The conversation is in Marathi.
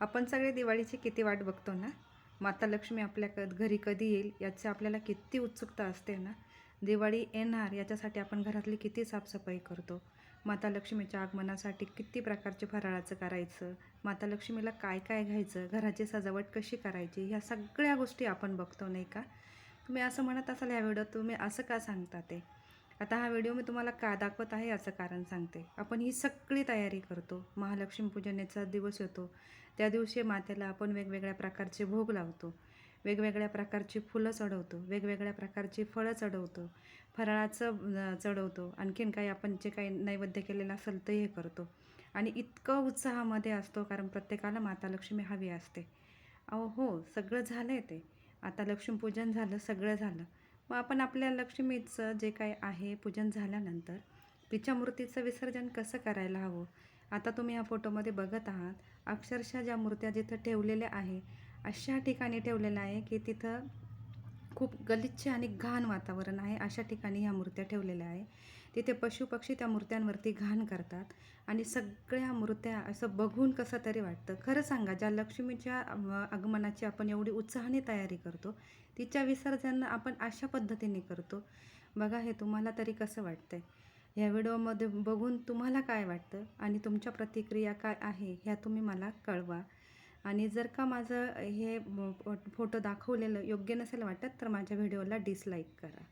आपण सगळे दिवाळीची किती वाट बघतो ना? माता लक्ष्मी आपल्या क घरी कधी येईल याची आपल्याला किती उत्सुकता असते ना? दिवाळी येणार याच्यासाठी आपण घरातली किती साफसफाई करतो? माता लक्ष्मीच्या आगमनासाठी किती प्रकारचे फराळाचं करायचं? माता लक्ष्मीला काय काय घ्यायचं? घराची सजावट कशी करायची? ह्या सगळ्या गोष्टी आपण बघतो नाही का? तुम्ही असं म्हणत असाल ह्या व्हिडिओ तुम्ही असं का सांगता ते? आता हा व्हिडिओ मी तुम्हाला का दाखवत आहे याचं कारण सांगते. आपण ही सगळी तयारी करतो. महालक्ष्मी पूजनेचा दिवस येतो. त्या दिवशी मातेला आपण वेगवेगळ्या प्रकारचे भोग लावतो. वेगवेगळ्या प्रकारची फुलं चढवतो. वेगवेगळ्या प्रकारची फळं चढवतो. फराळाचं चढवतो. आणखीन काही आपण जे काही नैवेद्य केलेलं असेल ते हे करतो. आणि इतकं उत्साहामध्ये असतो कारण प्रत्येकाला माता लक्ष्मी हवी असते. अहो हो सगळं झालं आहे ते. आता लक्ष्मीपूजन झालं सगळं झालं. मग आपण आपल्या लक्ष्मीचं जे काय आहे पूजन झाल्यानंतर तिच्या मूर्तीचं विसर्जन कसं करायला हवं? आता तुम्ही ह्या फोटोमध्ये बघत आहात अक्षरशः ज्या मूर्त्या जिथं ठेवलेल्या आहे अशा ठिकाणी ठेवलेल्या आहे की तिथं खूप गलिच्छ आणि घाण वातावरण आहे. अशा ठिकाणी ह्या मूर्त्या ठेवलेल्या आहे तिथे पशुपक्षी त्या मूर्त्यांवरती घाण करतात आणि सगळ्या मूर्त्या असं बघून कसं तरी वाटतं. खरं सांगा ज्या लक्ष्मीच्या आगमनाची आपण एवढी उत्साहाने तयारी करतो तिच्या विसर्जन आपण अशा पद्धतीने करतो. बघा हे तुम्हाला तरी कसं वाटतंय? ह्या व्हिडिओमध्ये बघून तुम्हाला काय वाटतं? आणि तुमच्या प्रतिक्रिया काय आहे ह्या तुम्ही मला कळवा. आणि जर का माझं हे फोटो दाखवलेलं योग्य नसेल वाटत तर माझ्या व्हिडिओला डिसलाईक करा.